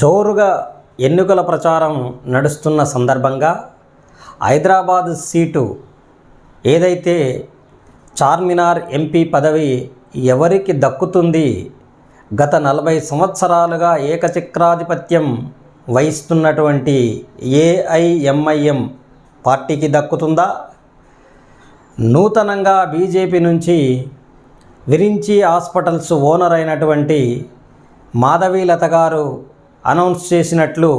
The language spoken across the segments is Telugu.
జోరుగా ఎన్నికల ప్రచారం నడుస్తున్న సందర్భంగా హైదరాబాద్ సీటు ఏదైతే చార్మినార్ ఎంపీ పదవి ఎవరికి దక్కుతుంది? గత నలభై సంవత్సరాలుగా ఏకచక్రాధిపత్యం వహిస్తున్నటువంటి ఏఐఎంఐఎం పార్టీకి దక్కుతుందా? నూతనంగా బీజేపీ నుంచి విరించి హాస్పిటల్స్ ఓనర్ అయినటువంటి మాధవీలత గారు అనౌన్స్ చేసినట్లు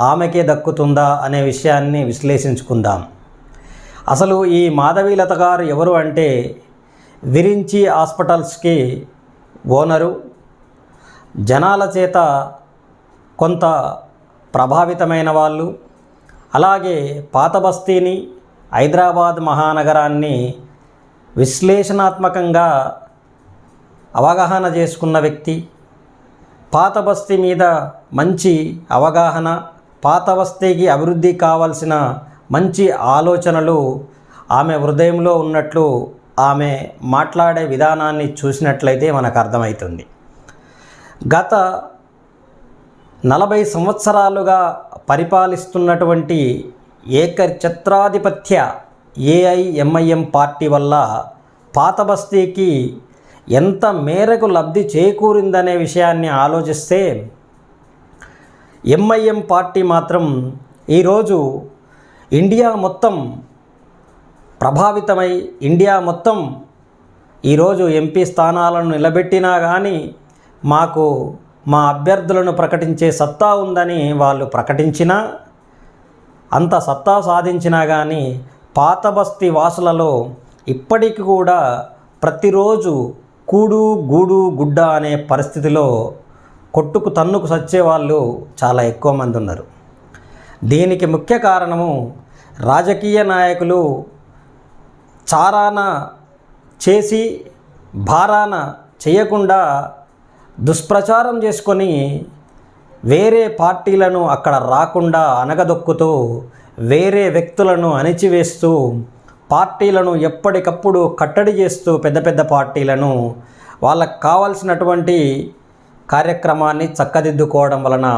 ఆమెకే దక్కుతుందా అనే విషయాన్ని విశ్లేషించుకుందాం. అసలు ఈ మాధవీలత గారు ఎవరు అంటే విరించి హాస్పిటల్స్కి ఓనరు జనాల చేత కొంత ప్రభావితమైన వాళ్ళు అలాగే పాత బస్తీని హైదరాబాద్ మహానగరాన్ని విశ్లేషణాత్మకంగా అవగాహన చేసుకున్న వ్యక్తి పాత బస్తీ మీద మంచి అవగాహన పాత బస్తీకి అభివృద్ధి కావాల్సిన మంచి ఆలోచనలు ఆమె హృదయంలో ఉన్నట్లు ఆమె మాట్లాడే విధానాన్ని చూసినట్లయితే మనకు అర్థమవుతుంది గత నలభై సంవత్సరాలుగా పరిపాలిస్తున్నటువంటి ఏకఛత్రాధిపత్య ఏఐఎంఐఎం పార్టీ వల్ల పాత బస్తీకి ఎంత మేరకు లబ్ధి చేకూరిందనే విషయాన్ని ఆలోచిస్తే ఎంఐఎం పార్టీ మాత్రం ఈరోజు ఇండియా మొత్తం ప్రభావితమై ఇండియా మొత్తం ఈరోజు ఎంపీ స్థానాలను నిలబెట్టినా కానీ మాకు మా అభ్యర్థులను ప్రకటించే సత్తా ఉందని వాళ్ళు ప్రకటించినా అంత సత్తా సాధించినా కానీ పాత బస్తీ వాసులలో ఇప్పటికి కూడా ప్రతిరోజు కూడు గూడు గుడ్డ అనే పరిస్థితిలో కొట్టుకు తన్నుకు సచ్చే వాళ్ళు చాలా ఎక్కువ మంది ఉన్నారు. దీనికి ముఖ్య కారణము రాజకీయ నాయకులు చారాన చేసి భారాన చేయకుండా దుష్ప్రచారం చేసుకొని వేరే పార్టీలను అక్కడ రాకుండా అనగదొక్కుతూ వేరే వ్యక్తులను అణిచివేస్తూ పార్టీలను ఎప్పటికప్పుడు కట్టడి చేస్తూ పెద్ద పెద్ద పార్టీలను వాళ్ళకు కావాల్సినటువంటి కార్యక్రమాన్ని చక్కదిద్దుకోవడం వలన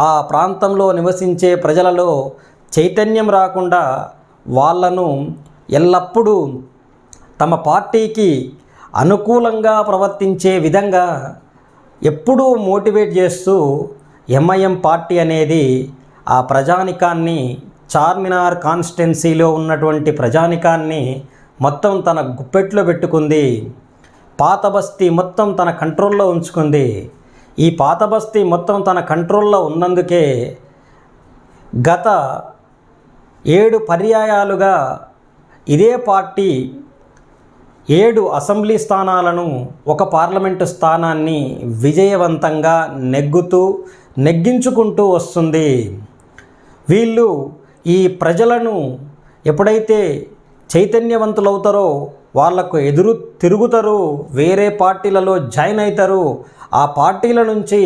ఆ ప్రాంతంలో నివసించే ప్రజలలో చైతన్యం రాకుండా వాళ్ళను ఎల్లప్పుడూ తమ పార్టీకి అనుకూలంగా ప్రవర్తించే విధంగా ఎప్పుడూ మోటివేట్ చేస్తూ ఎంఐఎం పార్టీ అనేది ఆ ప్రజానికాన్ని చార్మినార్ కాన్స్టిట్యున్సీలో ఉన్నటువంటి ప్రజానికాన్ని మొత్తం తన గుప్పెట్లో పెట్టుకుంది. పాత బస్తీ మొత్తం తన కంట్రోల్లో ఉంచుకుంది. ఈ పాత బస్తీ మొత్తం తన కంట్రోల్లో ఉన్నందుకే గత ఏడు పర్యాయాలుగా ఇదే పార్టీ ఏడు అసెంబ్లీ స్థానాలను ఒక పార్లమెంటు స్థానాన్ని విజయవంతంగా నెగ్గుతూ నెగ్గించుకుంటూ వస్తుంది. వీళ్ళు ఈ ప్రజలను ఎప్పుడైతే చైతన్యవంతులవుతారో వాళ్ళకు ఎదురు తిరుగుతారు వేరే పార్టీలలో జాయిన్ అవుతారు ఆ పార్టీల నుంచి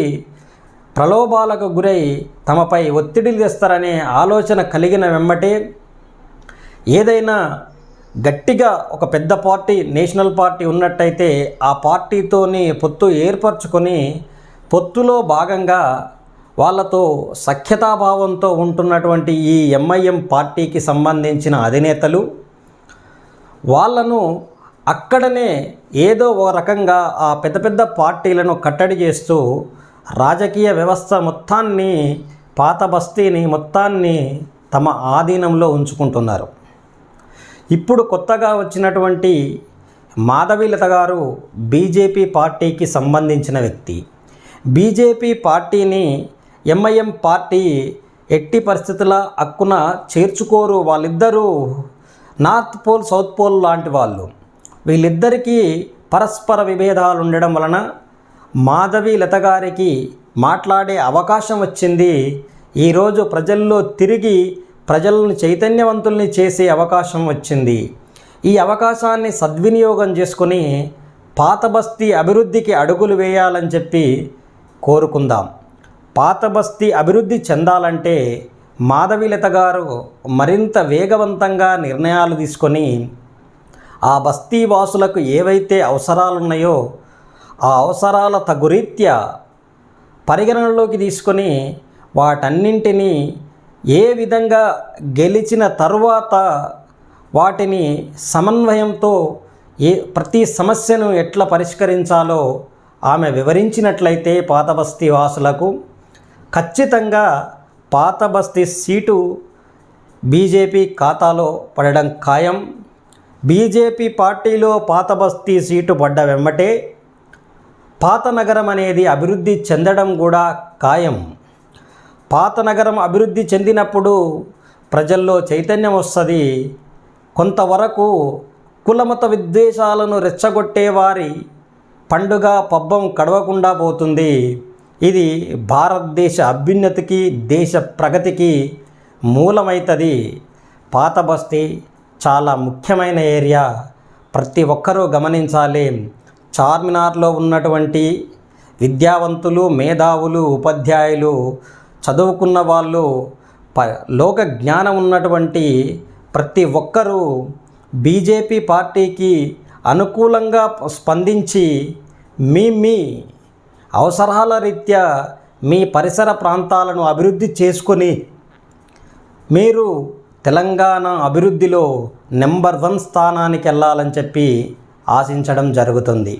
ప్రలోభాలకు గురై తమపై ఒత్తిడిలు తెస్తారనే ఆలోచన కలిగిన వెంబటే ఏదైనా గట్టిగా ఒక పెద్ద పార్టీ నేషనల్ పార్టీ ఉన్నట్టయితే ఆ పార్టీతోని పొత్తు ఏర్పరచుకొని పొత్తులో భాగంగా వాళ్ళతో సఖ్యతాభావంతో ఉంటున్నటువంటి ఈ ఎంఐఎం పార్టీకి సంబంధించిన అధినేతలు వాళ్ళను అక్కడనే ఏదో ఓ రకంగా ఆ పెద్ద పెద్ద పార్టీలను కట్టడి చేస్తూ రాజకీయ వ్యవస్థ మొత్తాన్ని పాత బస్తీని మొత్తాన్ని తమ ఆధీనంలో ఉంచుకుంటున్నారు. ఇప్పుడు కొత్తగా వచ్చినటువంటి మాధవీలత గారు బీజేపీ పార్టీకి సంబంధించిన వ్యక్తి. బీజేపీ పార్టీని ఎంఐఎం పార్టీ ఎట్టి పరిస్థితుల హక్కున చేర్చుకోరు వాళ్ళిద్దరూ నార్త్ పోల్ సౌత్ పోల్ లాంటి వాళ్ళు. వీళ్ళిద్దరికీ పరస్పర విభేదాలు ఉండడం వలన మాధవి లత గారికి మాట్లాడే అవకాశం వచ్చింది. ఈరోజు ప్రజల్లో తిరిగి ప్రజలను చైతన్యవంతుల్ని చేసే అవకాశం వచ్చింది. ఈ అవకాశాన్ని సద్వినియోగం చేసుకొని పాత బస్తీ అభివృద్ధికి అడుగులు వేయాలని చెప్పి కోరుకుందాం. పాత బస్తీ అభివృద్ధి చెందాలంటే మాధవిలత గారు మరింత వేగవంతంగా నిర్ణయాలు తీసుకొని ఆ బస్తీ వాసులకు ఏవైతే అవసరాలు ఉన్నాయో ఆ అవసరాల తగురీత్యా పరిగణనలోకి తీసుకొని వాటన్నింటినీ ఏ విధంగా గెలిచిన తరువాత వాటిని సమన్వయంతో ఏ ప్రతి సమస్యను ఎట్లా పరిష్కరించాలో ఆమె వివరించినట్లయితే పాత బస్తీ వాసులకు ఖచ్చితంగా పాత బస్తీ సీటు బీజేపీ ఖాతాలో పడడం ఖాయం. బీజేపీ పార్టీలో పాత బస్తీ సీటు పడ్డ వెంబటే పాత నగరం అనేది అభివృద్ధి చెందడం కూడా ఖాయం. పాత నగరం అభివృద్ధి చెందినప్పుడు ప్రజల్లో చైతన్యం వస్తుంది. కొంతవరకు కులమత విద్వేషాలను రెచ్చగొట్టే వారి పండుగ పబ్బం కడవకుండా పోతుంది. ఇది భారతదేశ అభ్యున్నతికి దేశ ప్రగతికి మూలమవుతుంది పాత బస్తీ చాలా ముఖ్యమైన ఏరియా. ప్రతి ఒక్కరూ గమనించాలి. చార్మినార్లో ఉన్నటువంటి విద్యావంతులు మేధావులు ఉపాధ్యాయులు చదువుకున్న వాళ్ళు ప లోక జ్ఞానం ఉన్నటువంటి ప్రతి ఒక్కరూ బీజేపీ పార్టీకి అనుకూలంగా స్పందించి మీ మీ అవసరాల రీత్యా మీ పరిసర ప్రాంతాలను అభివృద్ధి చేసుకొని మీరు తెలంగాణ అభివృద్ధిలో నెంబర్ వన్ స్థానానికి వెళ్ళాలని చెప్పి ఆశించడం జరుగుతుంది.